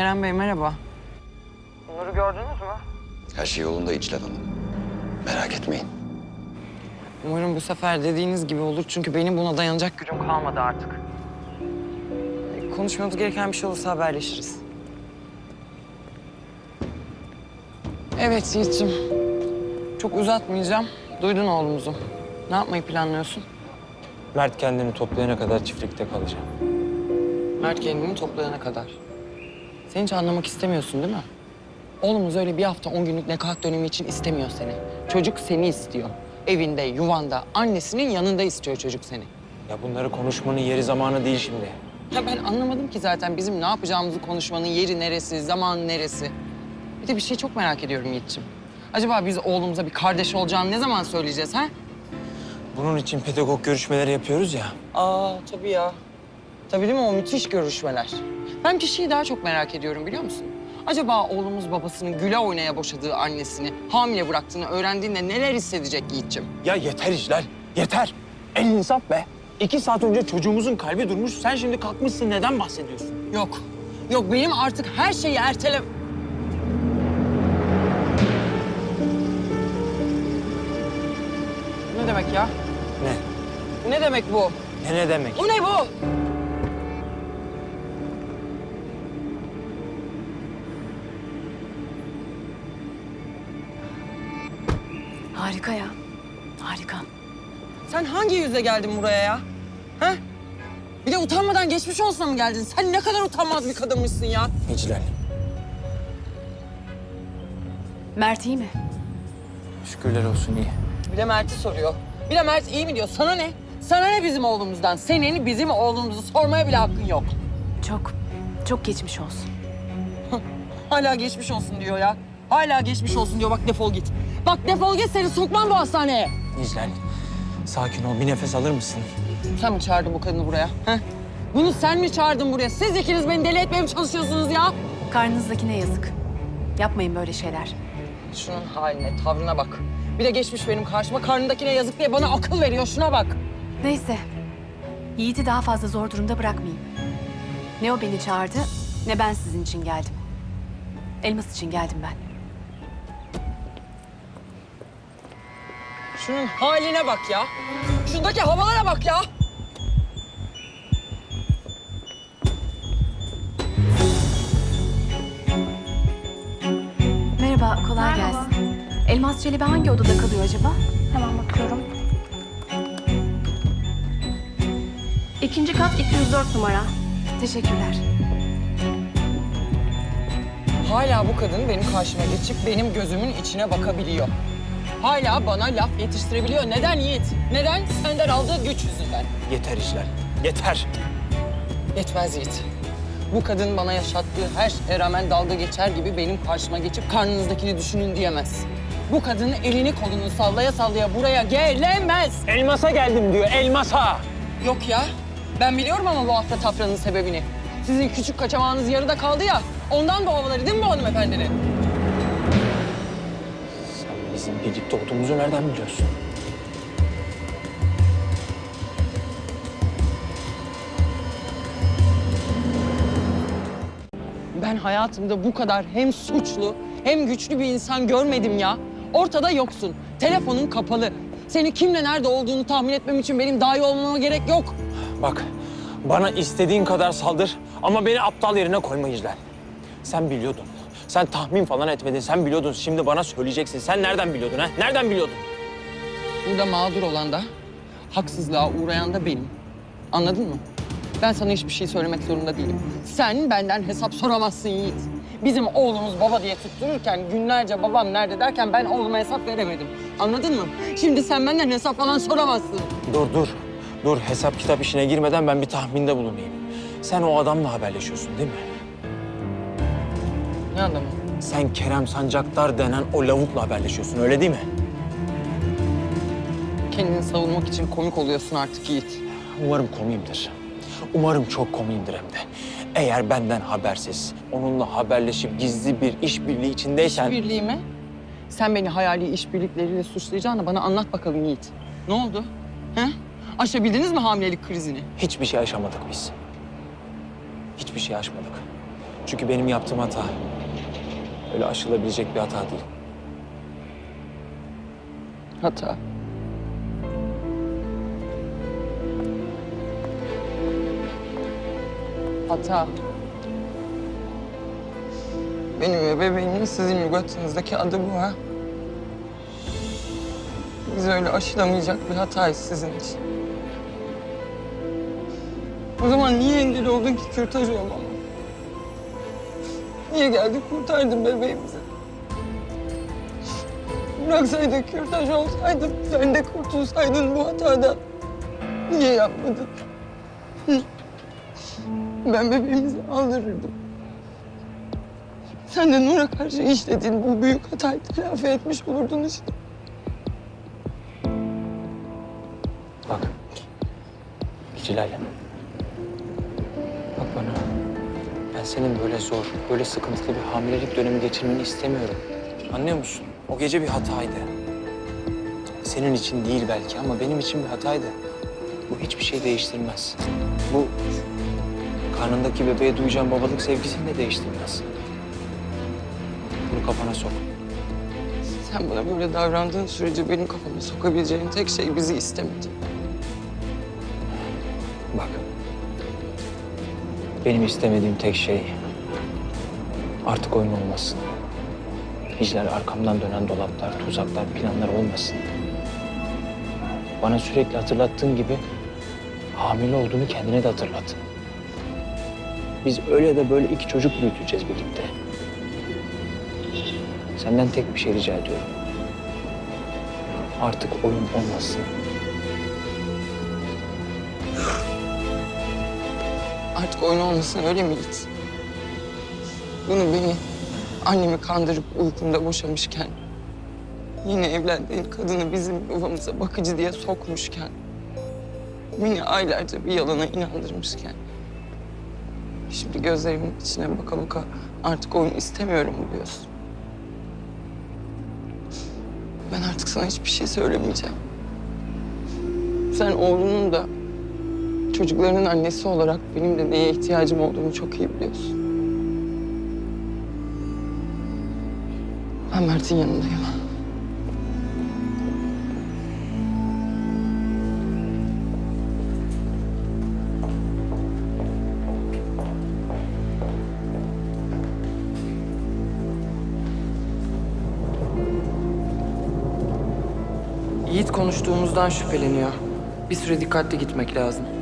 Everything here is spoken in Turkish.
Kerem Bey merhaba. Nur'u gördünüz mü? Her şey yolunda İclal Hanım. Merak etmeyin. Umarım bu sefer dediğiniz gibi olur çünkü benim buna dayanacak gücüm kalmadı artık. E, Konuşmamız gereken bir şey olursa haberleşiriz. Evet Yiğit'ciğim. Çok uzatmayacağım. Duydun oğlumuzu. Ne yapmayı planlıyorsun? Mert kendini toplayana kadar çiftlikte kalacağım. Mert kendini toplayana kadar. Sen hiç anlamak istemiyorsun değil mi? Oğlumuz öyle bir hafta on günlük nekaat dönemi için istemiyor seni. Çocuk seni istiyor. Evinde, yuvanda, annesinin yanında istiyor çocuk seni. Ya bunları konuşmanın yeri zamanı değil şimdi. Ya ben anlamadım ki zaten bizim ne yapacağımızı konuşmanın yeri neresi, zaman neresi. Bir de bir şey çok merak ediyorum Yiğit'ciğim. Acaba biz oğlumuza bir kardeş olacağını ne zaman söyleyeceğiz ha? Bunun için pedagog görüşmeleri yapıyoruz ya. Aa tabii ya. Tabii değil mi o müthiş görüşmeler. Ben bir şeyi daha çok merak ediyorum biliyor musun? Acaba oğlumuz babasının güle oynaya boşadığı annesini hamile bıraktığını öğrendiğinde neler hissedecek Yiğit'ciğim? Ya yeter İclal, yeter. El insaf be. İki saat önce çocuğumuzun kalbi durmuş. Sen şimdi kalkmışsın neden bahsediyorsun? Yok. Yok benim artık her şeyi ertele... Ne demek ya? Ne? Ne demek bu? Ne ne demek? Bu ne bu? Harika ya. Harika. Sen hangi yüzle geldin buraya ya? Ha? Bir de utanmadan geçmiş olsuna mı geldin? Sen ne kadar utanmaz bir kadınmışsın ya. İclal. Mert iyi mi? Şükürler olsun iyi. Bir de Mert'i soruyor. Bir de Mert iyi mi diyor. Sana ne? Sana ne bizim oğlumuzdan? Senin bizim oğlumuzu sormaya bile hakkın yok. Çok, çok geçmiş olsun. Hala geçmiş olsun diyor ya. Hala geçmiş olsun diyor. Bak defol git. Bak defol git seni sokmam bu hastaneye. İclal, sakin ol. Bir nefes alır mısın? Sen mi çağırdın bu kadını buraya? Ha? Bunu sen mi çağırdın buraya? Siz ikiniz beni deli etmeye mi çalışıyorsunuz ya? Karnınızdakine yazık. Yapmayın böyle şeyler. Şunun haline, tavrına bak. Bir de geçmiş benim karşıma karnındakine yazık diye bana akıl veriyor. Şuna bak. Neyse. Yiğit'i daha fazla zor durumda bırakmayayım. Ne o beni çağırdı, ne ben sizin için geldim. Elmas için geldim ben. Şunun haline bak ya. Şundaki havalara bak ya. Merhaba, kolay Merhaba. gelsin. Elmas Çelebi hangi odada kalıyor acaba? Hemen bakıyorum. İkinci kat 204 numara. Teşekkürler. Hala bu kadın benim karşıma geçip benim gözümün içine bakabiliyor. Hala bana laf yetiştirebiliyor. Neden Yiğit? Neden? Senden aldığı güç yüzünden. Yeter İclal, yeter. Yetmez Yiğit. Bu kadın bana yaşattığı her şeye rağmen dalga geçer gibi benim karşıma geçip karnınızdakini düşünün diyemez. Bu kadın elini kolunu sallaya sallaya buraya gelemez. Elmasa geldim diyor, elmasa. Yok ya. Ben biliyorum ama bu hafta tafranın sebebini. Sizin küçük kaçamağınız yarıda kaldı ya. Ondan bu havaları değil mi bu hanımefendinin? Bizim birlikte olduğumuzu nereden biliyorsun? Ben hayatımda bu kadar hem suçlu hem güçlü bir insan görmedim ya. Ortada yoksun. Telefonun kapalı. Senin kimle nerede olduğunu tahmin etmem için benim dahi olmama gerek yok. Bak, bana istediğin kadar saldır ama beni aptal yerine koyma İclal. Sen biliyordun. Sen tahmin falan etmedin. Sen biliyordun. Şimdi bana söyleyeceksin. Sen nereden biliyordun ha? Nereden biliyordun? Burada mağdur olan da, haksızlığa uğrayan da benim. Anladın mı? Ben sana hiçbir şey söylemek zorunda değilim. Sen benden hesap soramazsın Yiğit. Bizim oğlumuz baba diye tuttururken günlerce babam nerede derken ben oğluma hesap veremedim. Anladın mı? Şimdi sen benden hesap falan soramazsın. Dur dur. Dur hesap kitap işine girmeden ben bir tahminde bulunayım. Sen o adamla haberleşiyorsun değil mi? Ne adamı? Sen Kerem Sancaktar denen o lavukla haberleşiyorsun öyle değil mi? Kendini savunmak için komik oluyorsun artık Yiğit. Umarım komiyimdir. Umarım çok komiyimdir hem de. Eğer benden habersiz, onunla haberleşip gizli bir işbirliği içindeysen... İşbirliği mi? Sen beni hayali işbirlikleriyle suçlayacağını bana anlat bakalım Yiğit. Ne oldu? He? Aşabildiniz mi hamilelik krizini? Hiçbir şey aşamadık biz. Hiçbir şey aşmadık. Çünkü benim yaptığım hata öyle aşılabilecek bir hata değil. Hata. Hata. Benim ve bebeğimin sizin lügatınızdaki adı bu ha. Biz öyle aşılamayacak bir hatayız sizin için. O zaman niye engel oldun ki kürtaj olmama? Niye geldin kurtardın bebeğimizi? Bıraksaydın kürtaj olsaydın, sen de kurtulsaydın bu hatadan. Niye yapmadın? Ben bebeğimizi aldırırdım. Sen de Nur'a karşı işlediğin bu büyük hatayı telafi etmiş olurdun işte. Bak. Bak Ben senin böyle zor, böyle sıkıntılı bir hamilelik dönemi geçirmeni istemiyorum. Anlıyor musun? O gece bir hataydı. Senin için değil belki ama benim için bir hataydı. Bu hiçbir şey değiştirmez. Bu karnındaki bebeğe duyacağın babalık sevgisini de değiştirmez. Bunu kafana sok. Sen bana böyle davrandığın sürece benim kafama sokabileceğin tek şey bizi istemedi. Benim istemediğim tek şey artık oyun olmasın. Hicler arkamdan dönen dolaplar, tuzaklar, planlar olmasın. Bana sürekli hatırlattığın gibi hamile olduğunu kendine de hatırlat. Biz öyle de böyle iki çocuk büyüteceğiz birlikte. Senden tek bir şey rica ediyorum. Artık oyun olmasın. Artık oyun olmasın öyle mi Yiğit? Bunu beni annemi kandırıp uykumda boşamışken... ...yine evlendiğin kadını bizim yuvamıza bakıcı diye sokmuşken... ...beni aylarca bir yalana inandırmışken... ...şimdi gözlerimin içine baka baka artık oyun istemiyorum diyorsun? Ben artık sana hiçbir şey söylemeyeceğim. Sen oğlunun da çocuklarının annesi olarak benim de neye ihtiyacım olduğunu çok iyi biliyorsun. Ben Mert'in yanındayım. Yiğit konuştuğumuzdan şüpheleniyor. Bir süre dikkatli gitmek lazım.